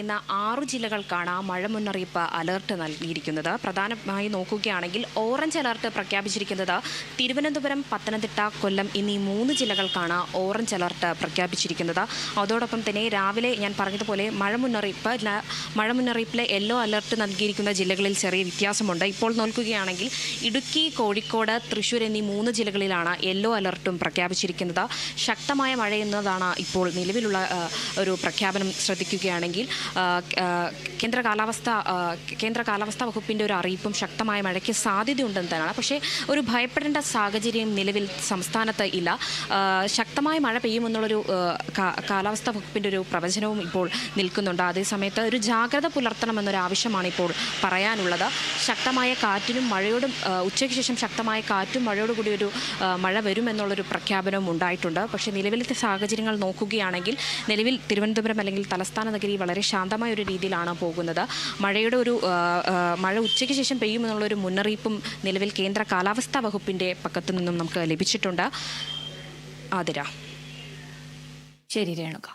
ഇന്ന് ആറു ജില്ലകൾക്കാണ് മഴ മുന്നറിയിപ്പ് അലർട്ട് നൽകിയിരിക്കുന്നത്. പ്രധാനമായി നോക്കുകയാണെങ്കിൽ ഓറഞ്ച് അലർട്ട് പ്രഖ്യാപിച്ചിരിക്കുന്നത് തിരുവനന്തപുരം പത്തനംതിട്ട കൊല്ലം എന്നീ മൂന്ന് ജില്ലകൾക്കാണ് ഓറഞ്ച് അലർട്ട് പ്രഖ്യാപിച്ചിരിക്കുന്നത്. അതോടൊപ്പം തന്നെ രാവിലെ ഞാൻ പറഞ്ഞതുപോലെ മഴ മുന്നറിയിപ്പ് മഴ മുന്നറിയിപ്പിലെ യെല്ലോ അലർട്ട് നൽകിയിരിക്കുന്ന ജില്ലകളിൽ ചെറിയ വ്യത്യാസമുണ്ട്. ഇപ്പോൾ നോക്കുകയാണെങ്കിൽ ഇടുക്കി കോഴിക്കോട് തൃശ്ശൂർ എന്നീ മൂന്ന് ജില്ലകളിലാണ് യെല്ലോ അലർട്ടും പ്രഖ്യാപിച്ചിരിക്കുന്നത്. ശക്തമായ മഴ എന്നതാണ് ഇപ്പോൾ നിലവിലുള്ള ഒരു പ്രഖ്യാപനം ശ്രദ്ധിക്കുകയാണെങ്കിൽ കേന്ദ്ര കാലാവസ്ഥ കേന്ദ്ര കാലാവസ്ഥാ വകുപ്പിന്റെ ഒരു അറിയിപ്പും ശക്തമായ മഴയ്ക്ക് സാധ്യതയുണ്ടെന്ന് തന്നെയാണ്. പക്ഷേ ഒരു ഭയപ്പെടേണ്ട സാഹചര്യം നിലവിൽ സംസ്ഥാനത്ത് ഇല്ല. ശക്തമായ മഴ പെയ്യുമെന്നുള്ളൊരു കാലാവസ്ഥ വകുപ്പിന്റെ ഒരു പ്രവചനവും ഇപ്പോൾ നിൽക്കുന്നുണ്ട്. അതേസമയത്ത് ഒരു ജാഗ്രത പുലർത്തണമെന്നൊരു ആവശ്യമാണ് ഇപ്പോൾ പറയാനുള്ളത്. ശക്തമായ കാറ്റിനും മഴയോടും ഉച്ചയ്ക്ക് ശേഷം ശക്തമായ കാറ്റും മഴയോട് കൂടി ഒരു മഴ വരുമെന്നുള്ളൊരു പ്രഖ്യാപനവും ഉണ്ടായിട്ടുണ്ട്. പക്ഷേ നിലവിലത്തെ സാഹചര്യങ്ങൾ നോക്കുകയാണെങ്കിൽ നിലവിൽ തിരുവനന്തപുരം അല്ലെങ്കിൽ തലസ്ഥാന നഗരി വളരെ ശാന്തമായ ഒരു രീതിയിലാണ് പോകുന്നത്. മഴയുടെ ഒരു മഴ ഉച്ചയ്ക്ക് ശേഷം പെയ്യുമെന്നുള്ള ഒരു മുന്നറിയിപ്പും നിലവിൽ കേന്ദ്ര കാലാവസ്ഥാ വകുപ്പിന്റെ പക്കത്തു നിന്നും നമുക്ക് ലഭിച്ചിട്ടുണ്ട്. ആതിര. ശരി രേണുക.